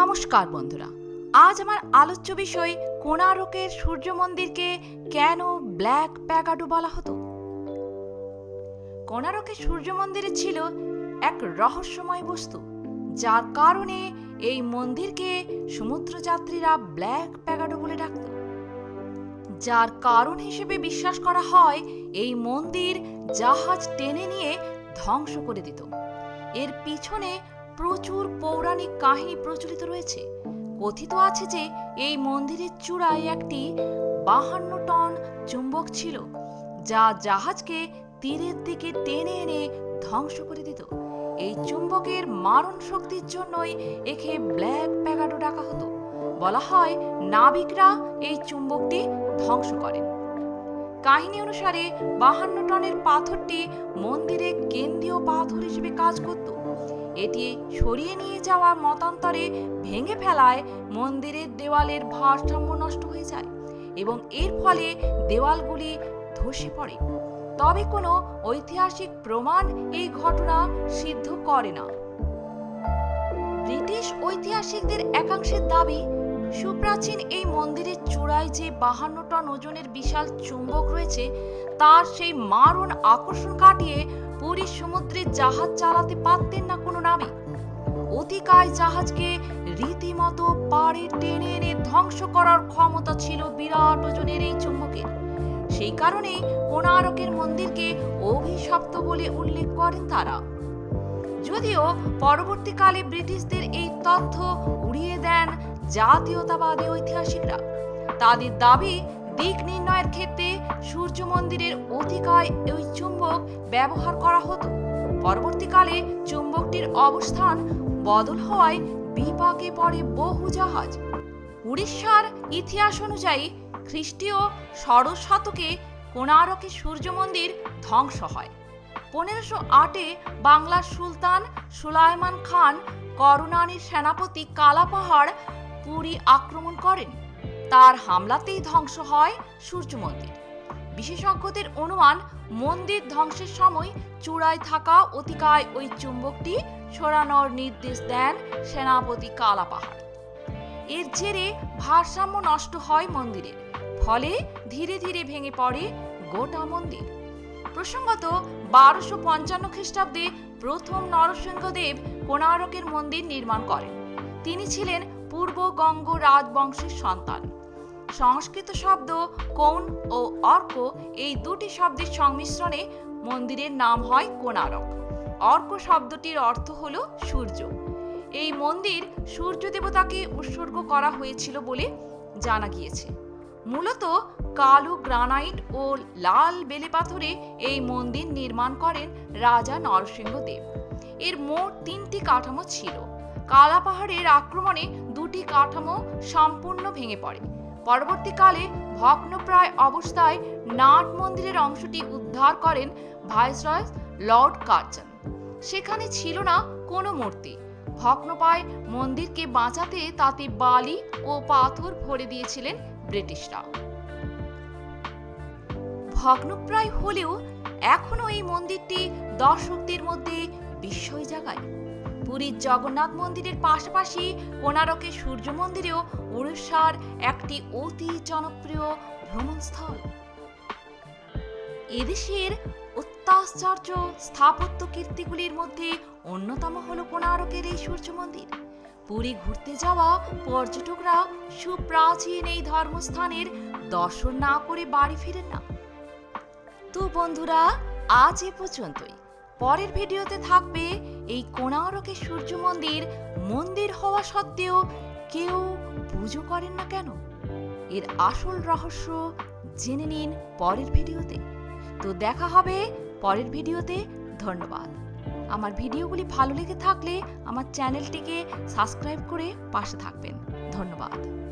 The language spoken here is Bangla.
নমস্কার বন্ধুরা। আজ আমার আলোচ্য বিষয়, কোণারকের সূর্য মন্দিরকে কেন ব্ল্যাক প্যাগাডো বলা হতো? কোণারকের সূর্য মন্দিরে ছিল এক রহস্যময় বস্তু, যার কারণে এই মন্দিরকে সমুদ্রযাত্রীরা ব্ল্যাক প্যাগাডো বলে ডাকত। যার কারণ হিসেবে বিশ্বাস করা হয়, এই মন্দির জাহাজ টেনে নিয়ে ধ্বংস করে দিত। এর পিছনে প্রচুর পৌরাণিক কাহিনী প্রচলিত রয়েছে। কথিত আছে যে, এই মন্দিরের চূড়ায় একটি বাহান্ন টন চুম্বক ছিল, যা জাহাজকে তীরের দিকে টেনে এনে ধ্বংস করে দিত। এই চুম্বকের মারণ শক্তির জন্যই একে ব্ল্যাক প্যাগাডো ডাকা হতো। বলা হয়, নাবিকরা এই চুম্বকটি ধ্বংস করেন। কাহিনী অনুসারে, বাহান্ন টনের পাথরটি মন্দিরে কেন্দ্রীয় পাথর হিসেবে কাজ করত। এটি সরিয়ে নিয়ে যাওয়া মতান্তরে ভেঙে ফেলায় মন্দিরের দেওয়ালের ভারসাম্য নষ্ট হয়ে যায় এবং এর ফলে দেওয়ালগুলি ধসে পড়ে। তবে কোনো ঐতিহাসিক প্রমাণ এই ঘটনা সিদ্ধ করে না। ব্রিটিশ ঐতিহাসিকদের একাংশের দাবি, সুপ্রাচীন এই মন্দিরের চূড়ায় যে বাহান্ন টন ওজনের বিশাল চুম্বক রয়েছে, তার সেই মারণ আকর্ষণ কাটিয়ে পুরী সমুদ্রে জাহাজ চালাতে পারতেন না কোনো নাবিক। অতিকায় জাহাজকে রীতিমতো পাড়ে টেনে এনে ধ্বংস করার ক্ষমতা ছিল বিরাট ওজনের এই চুম্বকের। সেই কারণে কোণারকের মন্দিরকে অভিশপ্ত বলে উল্লেখ করেন তারা। যদিও পরবর্তীকালে ব্রিটিশদের এই তথ্য উড়িয়ে দেন জাতীয়তাবাদী ঐতিহাসিকরা। তাদের দাবি দিক নির্ণয়ের ক্ষেত্রে সূর্য মন্দিরের অতিকায় ওই চুম্বক ব্যবহার করা হতো। পরবর্তীকালে চুম্বকটির অবস্থান বদল হওয়ায় বিপাকে পড়ে বহু জাহাজ। উড়িষ্যার ইতিহাস অনুযায়ী খ্রিস্টীয় ষোড়শ শতকে কোণারকে সূর্য মন্দির ধ্বংস হয়। পনেরোশো আটে বাংলার সুলতান সুলাইমান খান করুণানীর সেনাপতি কালাপাহাড় পুরী আক্রমণ করেন। তার হামলাতেই ধ্বংস হয় সূর্য মন্দির বিশেষজ্ঞদের অনুমান, মন্দির ধ্বংসের সময় চূড়ায় থাকা অতিকায় ওই চুম্বকটি সরানোর নির্দেশ দেন সেনাপতি কালাপাহাড় এর জেরে ভারসাম্য নষ্ট হয় মন্দিরের, ফলে ধীরে ধীরে ভেঙে পড়ে গোটা মন্দির। প্রসঙ্গত, বারোশো পঞ্চান্ন খ্রিস্টাব্দে প্রথম নরসিংহদেব কোণারকের মন্দির নির্মাণ করেন। তিনি ছিলেন পূর্ব গঙ্গ রাজবংশের সন্তান। সংস্কৃত শব্দ কৌন ও অর্ক এই দুটি শব্দের সংমিশ্রণে মন্দিরের নাম হয় কোণারক। অর্ক শব্দটির অর্থ হল সূর্য। এই মন্দির সূর্য দেবতাকে উৎসর্গ করা হয়েছিল বলে জানা গিয়েছে। মূলত কালো গ্রানাইট ও লাল বেলে পাথরে এই মন্দির নির্মাণ করেন রাজা নরসিংহদেব এর মোট তিনটি কাঠামো ছিল। কালা পাহাড়ের আক্রমণে দুটি কাঠামো সম্পূর্ণ ভেঙে পড়ে। পরবর্তীকালে ভগ্নপ্রায় অবস্থায় নাট মন্দিরের অংশটি উদ্ধার করেন ভাইসরয় লর্ড কার্জন। সেখানে ছিল না কোনো মূর্তি। ভগ্নপায় মন্দিরকে বাঁচাতে তাতে বালি ও পাথর ভরে দিয়েছিলেন ব্রিটিশরা। ভগ্নপ্রায় হলেও এখনও এই মন্দিরটি দর্শকদের মধ্যে বিস্ময় জাগায়। পুরীর জগন্নাথ মন্দিরের পাশাপাশি কোণারকের সূর্য মন্দিরেও উড়িষ্যার একটি অতি জনপ্রিয় ভ্রমণস্থল। এদেশের অত্যাশ্চর্য স্থাপত্য কীর্তিগুলির মধ্যে অন্যতম হল কোণারকের এই সূর্য মন্দির। পুরী ঘুরতে যাওয়া পর্যটকরা সুপ্রাচীন এই ধর্মস্থানের দর্শন না করে বাড়ি ফিরেন না। তো বন্ধুরা, আজ এ পর্যন্তই। পরের ভিডিওতে থাকবে এই কোণারকের সূর্য মন্দির মন্দির হওয়া সত্ত্বেও কেউ পুজো করেন না কেন? এর আসল রহস্য জেনে নিন পরের ভিডিওতে। তো দেখা হবে পরের ভিডিওতে। ধন্যবাদ। আমার ভিডিওগুলি ভালো লেগে থাকলে আমার চ্যানেলটিকে সাবস্ক্রাইব করে পাশে থাকবেন। ধন্যবাদ।